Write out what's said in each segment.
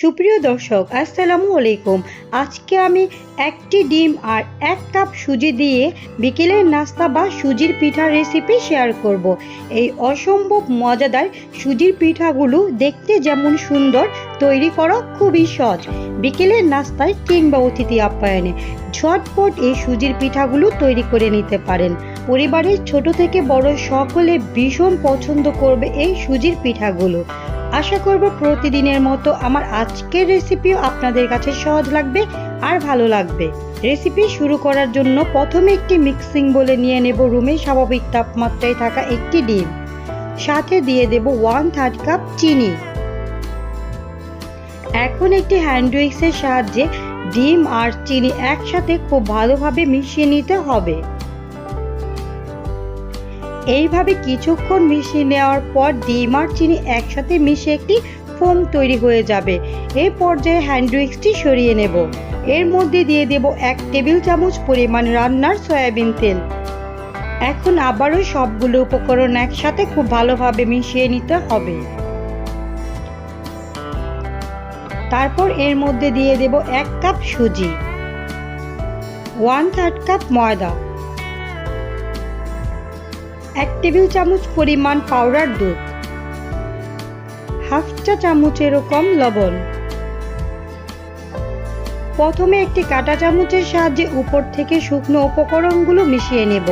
সুপ্রিয় দর্শক, আসসালামু আলাইকুম। আজকে আমি একটি ডিম আর এক কাপ সুজি দিয়ে বিকেলের নাস্তা বা সুজির পিঠার রেসিপি শেয়ার করব। এই অসম্ভব মজাদার সুজির পিঠাগুলো দেখতে যেমন সুন্দর, তৈরি করা খুবই সহজ। বিকেলের নাস্তায় কিংবা অতিথি আপ্যায়নে ঝটপট এই সুজির পিঠাগুলো তৈরি করে নিতে পারেন। পরিবারের ছোট থেকে বড় সকলে ভীষণ পছন্দ করবে এই সুজির পিঠাগুলো। আশা করব প্রতিদিনের মতো আমার আজকের রেসিপিও আপনাদের কাছে সহজ লাগবে আর ভালো লাগবে। রেসিপি শুরু করার জন্য প্রথমে একটি মিক্সিং বলে নিয়ে নেব রুমে স্বাভাবিক তাপমাত্রায় থাকা একটি ডিম। সাথে দিয়ে দেব ওয়ান থার্ড কাপ চিনি। এখন একটি হ্যান্ড উইক্সের সাহায্যে ডিম আর চিনি একসাথে খুব ভালোভাবে মিশিয়ে নিতে হবে। এইভাবে কিছুক্ষণ মিশিয়ে নেওয়ার পর ডিম আর চিনি একসাথে মিশে একটি ফোম তৈরি হয়ে যাবে। এই পর্যায়ে হ্যান্ড উইক্সটি সরিয়ে নেব। এর মধ্যে দিয়ে দেব এক টেবিল চামচ পরিমাণ রান্নার সয়াবিন তেল। এখন আবারও সবগুলো উপকরণ একসাথে খুব ভালোভাবে মিশিয়ে নিতে হবে। তারপর এর মধ্যে দিয়ে দেব এক কাপ সুজি। ওয়ান থার্ড কাপ ময়দা। এক টেবিল চামচ পরিমাণ পাউডার দুধ, হাফ চা চামচেরও কম লবণ। প্রথমে একটি কাঁটা চামচের সাহায্যে উপর থেকে শুকনো উপকরণগুলো মিশিয়ে নেব।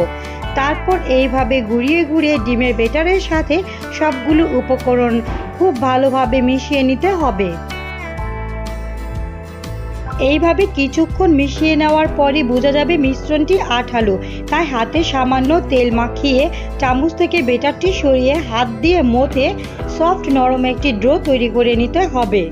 তারপর এইভাবে ঘুরিয়ে ঘুরিয়ে ডিমের বেটারের সাথে সবগুলো উপকরণ খুব ভালোভাবে মিশিয়ে নিতে হবে। এইভাবে কিছুক্ষণ মিশিয়ে নেওয়ার পরই বোঝা যাবে মিশ্রণটি আঠালো। তাই হাতে সামান্য তেল মাখিয়ে চামচ থেকে বেটারটি সরিয়ে হাত দিয়ে মোথে সফট নরম একটি ড্রো তৈরি করে নিতে হবে।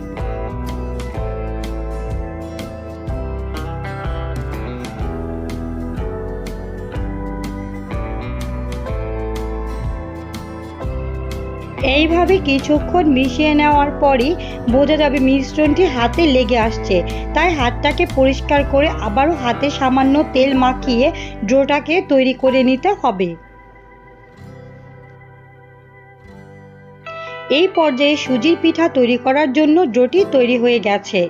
এইভাবে কিছুক্ষণ মিশিয়ে নেওয়ার পরই বোঝা যাবে মিশ্রণটি হাতে লেগে আসছে। তাই হাতটাকে পরিষ্কার করে আবারও হাতে সামান্য তেল মাখিয়ে ড্রোটাকে তৈরি করে নিতে হবে। এই পর্যায়ে সুজির পিঠা তৈরি করার জন্য ড্রোটি তৈরি হয়ে গেছে।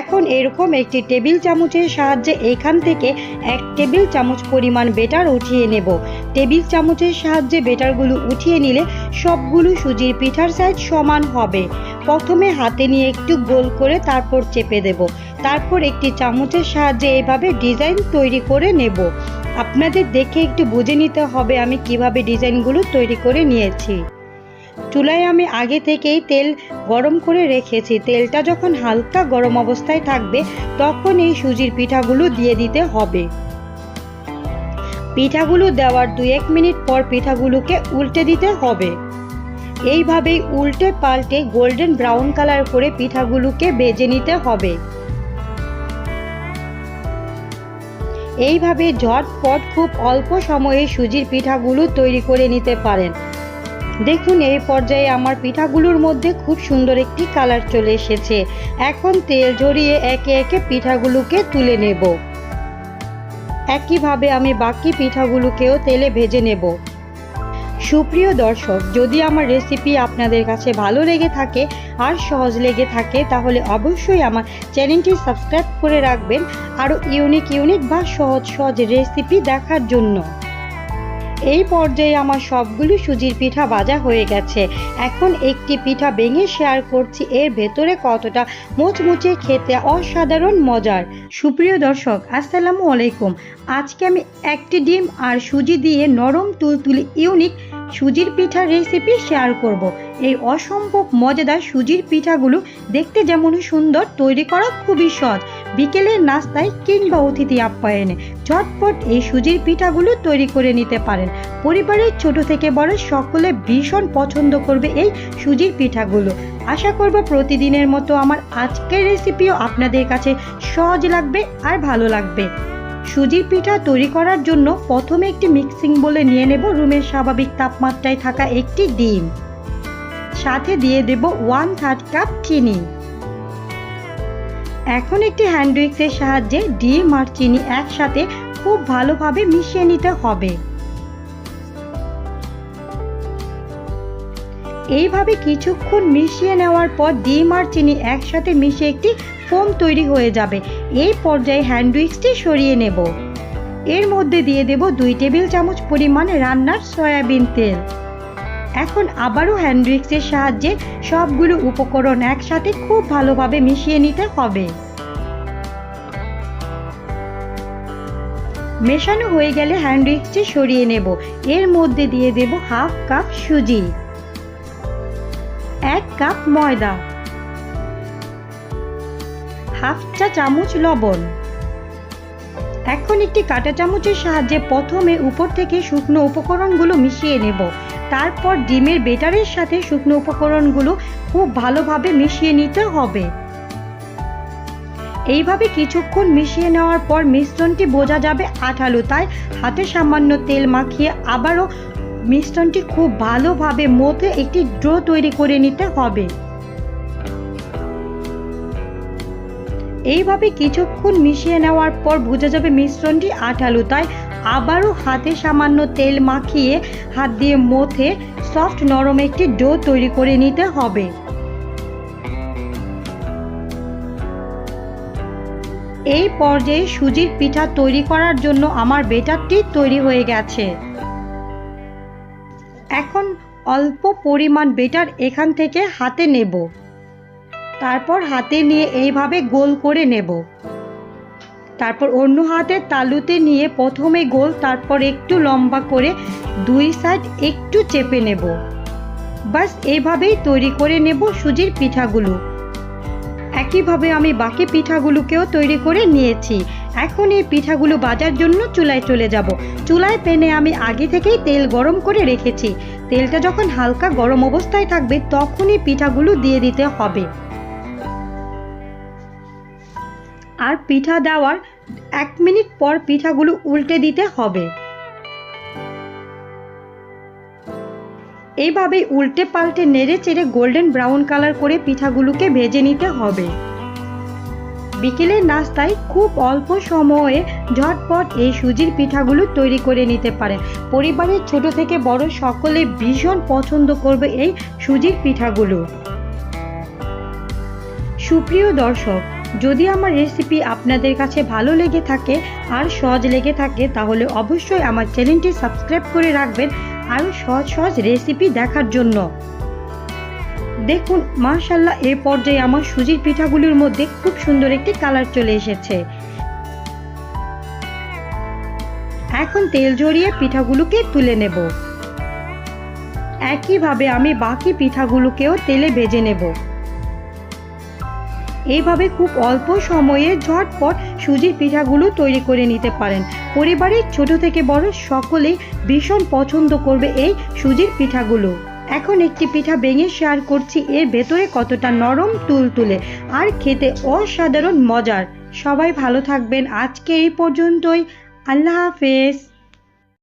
এখন এরকম একটি টেবিল চামচের সাহায্যে এখান থেকে এক টেবিল চামচ পরিমাণ বেটার উঠিয়ে নেব। টেবিল চামচের সাহায্যে বেটারগুলো উঠিয়ে নিলে সবগুলো সুজির পিঠার সাইজ সমান হবে। প্রথমে হাতে নিয়ে একটু গোল করে তারপর চেপে দেব। তারপর একটি চামচের সাহায্যে এভাবে ডিজাইন তৈরি করে নেব। আপনাদের দেখে একটু বুঝে নিতে হবে আমি কীভাবে ডিজাইনগুলো তৈরি করে নিয়েছি। চুলায় আমি আগে থেকেই তেল গরম করে রেখেছি। তেলটা যখন হালকা গরম অবস্থায় থাকবে, তখন এই সুজির পিঠাগুলো দিয়ে দিতে হবে। পিঠাগুলো দেওয়ার দু এক মিনিট পর পিঠাগুলোকে উল্টে দিতে হবে। এইভাবেই উল্টে পাল্টে গোল্ডেন ব্রাউন কালার করে পিঠাগুলোকে বেজে নিতে হবে। এইভাবে ঝটপট খুব অল্প সময়ে সুজির পিঠাগুলো তৈরি করে নিতে পারেন। দেখুন, এই পর্যায়ে আমার পিঠাগুলোর মধ্যে খুব সুন্দর একটি কালার চলে এসেছে। এখন তেল ঝরিয়ে একে একে পিঠাগুলোকে তুলে নেব। একইভাবে আমি বাকি পিঠাগুলোকেও তেলে ভেজে নেব। সুপ্রিয় দর্শক, যদি আমার রেসিপি আপনাদের কাছে ভালো লেগে থাকে আর সহজ লেগে থাকে, তাহলে অবশ্যই আমার চ্যানেলটি সাবস্ক্রাইব করে রাখবেন আরও ইউনিক ইউনিক বা সহজ সহজ রেসিপি দেখার জন্য। এই পর্যায়ে আমার সবগুলি সুজির পিঠা ভাজা হয়ে গেছে। এখন একটি পিঠা ভেঙে শেয়ার করছি। এর ভেতরে কতটা মুচমুচে খেতে অসাধারণ মজার। সুপ্রিয় দর্শক, আসসালামু আলাইকুম। আজকে আমি একটি ডিম আর সুজি দিয়ে নরম তুলতুলে ইউনিক সুজির পিঠার রেসিপি শেয়ার করব। এই অসম্ভব মজাদার সুজির পিঠাগুলো দেখতে যেমন সুন্দর, তৈরি করা খুবই সহজ। বিকেলের নাস্তায় কিংবা অতিথি আপ্যায়নে ঝটপট এই সুজির পিঠাগুলো তৈরি করে নিতে পারেন। পরিবারের ছোট থেকে বড় সকলে ভীষণ পছন্দ করবে এই সুজির পিঠাগুলো। আশা করব প্রতিদিনের মতো আমার আজকের রেসিপিও আপনাদের কাছে সহজ লাগবে আর ভালো লাগবে। সুজির পিঠা তৈরি করার জন্য প্রথমে একটি মিক্সিং বলে নিয়ে নেব রুমের স্বাভাবিক তাপমাত্রায় থাকা একটি ডিম। সাথে দিয়ে দেব ওয়ান থার্ড কাপ চিনি। এখন একটি হ্যান্ড উইক্সের সাহায্যে ডিম আর চিনি একসাথে খুব ভালোভাবে মিশিয়ে নিতে হবে। এইভাবে কিছুক্ষণ মিশিয়ে নেওয়ার পর ডিম আর চিনি একসাথে মিশে একটি ফোম তৈরি হয়ে যাবে। এই পর্যায়ে হ্যান্ড উইক্সটি সরিয়ে নেব। এর মধ্যে দিয়ে দেব দুই টেবিল চামচ পরিমাণ রান্নার সয়াবিন তেল। এখন আবারও হ্যান্ড উইক্সের সাহায্যে সবগুলো উপকরণ একসাথে খুব ভালোভাবে মিশিয়ে নিতে হবে। মেশানো হয়ে গেলে হ্যান্ড উইক্সটি সরিয়ে নেব। এর মধ্যে দিয়ে দেব হাফ কাপ সুজি, এক কাপ ময়দা, হাফ চা চামচ লবণ। এখন একটি কাঁটা চামচের সাহায্যে প্রথমে উপর থেকে শুকনো উপকরণগুলো মিশিয়ে নেব। তারপর ডিমের বেটারের সাথে শুকনো উপকরণগুলো খুব ভালোভাবে মিশিয়ে নিতে হবে। এইভাবে কিছুক্ষণ মিশিয়ে নেওয়ার পর মিশ্রণটি বোঝা যাবে আঠালো, তাই হাতে সামান্য তেল মাখিয়ে আবারও মিশ্রণটি খুব ভালোভাবে মধ্যে একটি ড্রো তৈরি করে নিতে হবে। এইভাবে কিছুক্ষণ মিশিয়ে নেওয়ার পর বোঝা যাবে মিশ্রণটি আঠালো, তাই আবারও হাতে সামান্য তেল মাখিয়ে হাত দিয়ে মথে সফট নরম একটি ডো তৈরি করে নিতে হবে। এই পর্যায়ে সুজির পিঠা তৈরি করার জন্য আমার বেটারটি তৈরি হয়ে গেছে। এখন অল্প পরিমাণ বেটার এখান থেকে হাতে নেব। তারপর হাতে নিয়ে এইভাবে গোল করে নেব। তারপর অন্য হাতের তালুতে নিয়ে প্রথমে গোল, তারপর একটু লম্বা করে দুই সাইড একটু চেপে নেব। বাস এইভাবেই তৈরি করে নেব সুজির পিঠাগুলো। একইভাবে আমি বাকি পিঠাগুলোকেও তৈরি করে নিয়েছি। এখন এই পিঠাগুলো বাজার জন্য চুলায় চলে যাব। চুলায় প্যানে আমি আগে থেকেই তেল গরম করে রেখেছি। তেলটা যখন হালকা গরম অবস্থায় থাকবে, তখনই পিঠাগুলো দিয়ে দিতে হবে। আর পিঠা দেওয়ার এক মিনিট পর পিঠাগুলো উল্টে দিতে হবে। এইভাবে উল্টে পাল্টে নেড়ে চেড়ে গোল্ডেন ব্রাউন কালার করে পিঠাগুলোকে ভেজে নিতে হবে। বিকেলের নাস্তায় খুব অল্প সময়ে ঝটপট এই সুজির পিঠাগুলো তৈরি করে নিতে পারেন পরিবারের ছোট থেকে বড় সকলে ভীষণ পছন্দ করবে এই সুজির পিঠাগুলো। সুপ্রিয় দর্শক যদি আমার রেসিপি আপনাদের কাছে ভালো লেগে থাকে আর সহজ লেগে থাকে, তাহলে অবশ্যই আমার চ্যানেলটি সাবস্ক্রাইব করে রাখবেন আরও সহজ সহজ রেসিপি দেখার জন্য। দেখুন মাশাল্লাহ এ পর্যায়ে আমার সুজির পিঠাগুলির মধ্যে খুব সুন্দর একটি কালার চলে এসেছে। এখন তেল ঝরিয়ে পিঠাগুলোকে তুলে নেব। একইভাবে আমি বাকি পিঠাগুলোকেও তেলে ভেজে নেব। এইভাবে খুব অল্প সময়ে ঝটপট সুজির পিঠাগুলো তৈরি করে নিতে পারেন। পরিবারের ছোট থেকে বড় সকলেই ভীষণ পছন্দ করবে এই সুজির পিঠাগুলো। এখন একটি পিঠা ভেঙে শেয়ার করছি, এর ভেতরে কতটা নরম তুলতুলে আর খেতে অসাধারণ মজার। সবাই ভালো থাকবেন, আজকে এই পর্যন্তই। আল্লাহ হাফেজ।